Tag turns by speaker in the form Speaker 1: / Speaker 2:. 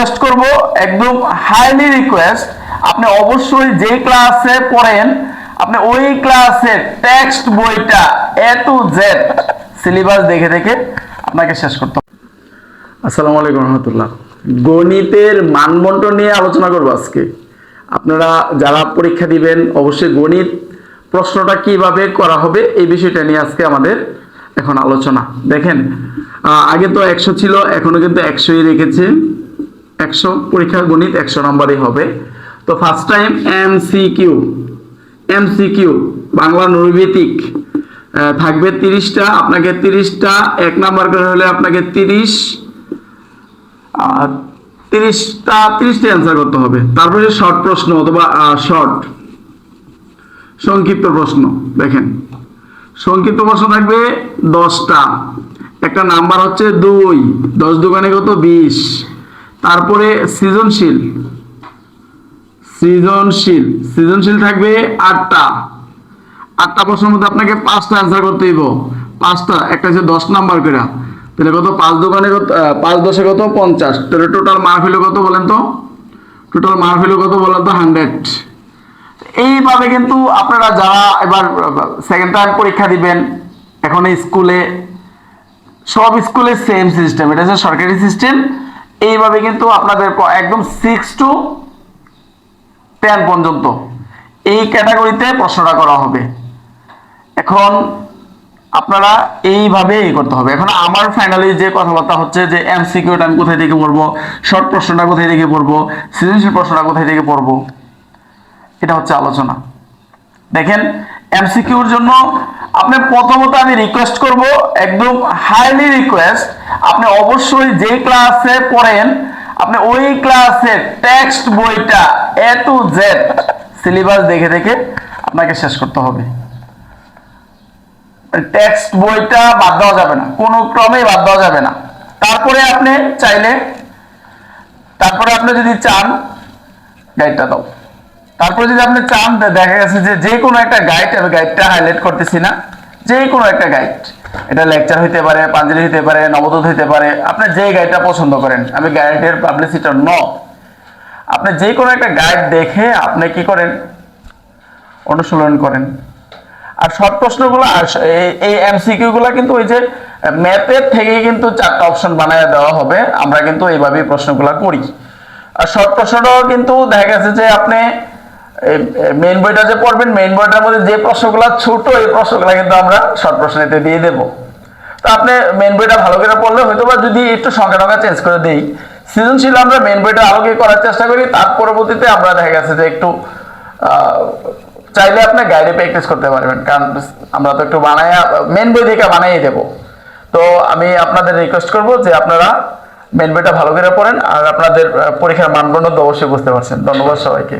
Speaker 1: Request করব, একদম highly request আপনি অবশ্যই যে ক্লাসে পড়েন, আপনি ওই ক্লাসের টেক্সট বইটা এ টু জেড সিলেবাস দেখে দেখে আপনাকে শেষ করতে আসসালামু আলাইকুম রহমতুল্লাহ। গণিতের মানবন্টন নিয়ে আলোচনা করব আজকে। আপনারা যারা পরীক্ষা দিবেন, অবশ্যই গণিত প্রশ্নটা কীভাবে করা হবে এই বিষয়টা নিয়ে আজকে আমাদের এখন আলোচনা। দেখেন আগে তো একশো ছিল, এখনও কিন্তু একশোই রেখেছে। একশো পরীক্ষা গণিত একশো নম্বরই হবে। তো first time M C Q M C Q Bangla নৈবেদিক আহ, থাকবে তিরিশটা আপনাকে তিরিশটা এক নাম্বার করে হলে আপনাকে তিরিশ তিরিশটা তিরিশটা অ্যান্সার করতে হবে। তারপরে শর্ট প্রশ্ন অথবা শর্ট সংক্ষিপ্ত প্রশ্ন দেখেন। সংক্ষিপ্ত প্রশ্ন থাকবে দশটা। একটা নাম্বার হচ্ছে দুই দশ দোকানে কত? বিশ। তারপরে সৃজনশীল। সৃজনশীল। সৃজনশীল থাকবে আটটা। আটটা প্রশ্নের মধ্যে আপনাকে পাঁচটা অ্যান্সার করতে হইব। পাঁচটা, একটা হচ্ছে দশ নাম্বার করে। তাহলে কত? পাঁচ দোকানে কত? পাঁচ দশে কত? পঞ্চাশ। তাহলে টোটাল মার্ক হইল কত বলেন তো? টোটাল মার্ক হইল কত বলেন তো? হান্ড্রেড এইভাবে কিন্তু আপনারা যারা এবার সেকেন্ড টাইম পরীক্ষা দিবেন এখন স্কুলে, সব স্কুলে সেম সিস্টেম এটা হচ্ছে সরকারি সিস্টেম এইভাবে কিন্তু আপনাদের একদম সিক্স টু টেন পর্যন্ত এই ক্যাটাগরিতে প্রশ্নটা করা হবে। এখন আপনারা এইভাবে এই করতে হবে। এখন আমার ফাইনালি যে কথাবার্তা হচ্ছে যে এমসিকিউটা আমি কোথায় থেকে পড়ব শর্ট প্রশ্নটা কোথায় থেকে পড়ব, সৃজনশীল প্রশ্নটা কোথায় থেকে পড়ব, এটা হচ্ছে আলোচনা। দেখেন এমসিকিউর জন্য আপনি প্রথমত আমি রিকোয়েস্ট করব, একদম হাইলি রিকোয়েস্ট আপনি অবশ্যই যে ক্লাসে পড়েন, আপনি ওই ক্লাসের টেক্সট বইটা এ টু জেড সিলেবাস দেখে দেখে আপনাকে শেষ করতে হবে। টেক্সট বইটা বাদ দেওয়া যাবে না, কোনো ক্রমেই বাদ দেওয়া যাবে না। তারপরে আপনি চাইলে, তারপরে আপনি যদি চান গাইডটা দাও। তারপরে যদি আপনি চান দেখা গেছে যে যে কোনো একটা গাইড আমি গাইডটা হাইলাইট করতেছি না, যে কোনো একটা গাইড এটা লেকচার হইতে পারে, পাঞ্জলি হইতে পারে, নবদূত হইতে পারে, আপনি যে গাইডটা পছন্দ করেন। আমি গাইডের পাবলিসিটার ন আপনি যে কোনো একটা গাইড দেখে আপনি কি করেন? অনুশীলন করেন। আর শর্ট প্রশ্নগুলো এই- এই এমসিকিউ গুলো কিন্তু ওই যে ম্যাপের থেকে কিন্তু চারটা অপশন বানায় দেওয়া হবে। আমরা কিন্তু এইভাবেই প্রশ্নগুলো করি। আর শর্ট প্রশ্নটাও কিন্তু দেখা গেছে যে আপনি মেইন বইটা যে পড়বেন মেইন বইটার মধ্যে যে প্রশ্নগুলো ছোট, এই প্রশ্নগুলো কিন্তু আমরা শর্ট প্রশ্নেতে দিয়ে দেব। তো আপনি মেইন বইটা ভালো করে পড়লে হয়তো বা যদি একটু সংখ্যা টঙ্কা চেঞ্জ করে দেই, সৃজনশীল আমরা মেইন বইটা আলোকে করার চেষ্টা করি, তার পরবর্তীতে আমরা দেখা গেছে যে একটু চাইলে আপনি গাইডে প্র্যাকটিস করতে পারবেন, কারণ আমরা তো একটু বানায় মেন বই থেকে বানাই দেব। তো আমি আপনাদের রিকোয়েস্ট করব যে আপনারা মেন বইটা ভালো করে পড়েন, আর আপনাদের পরীক্ষার মানদণ্ড তো অবশ্যই বুঝতে পারছেন। ধন্যবাদ সবাইকে।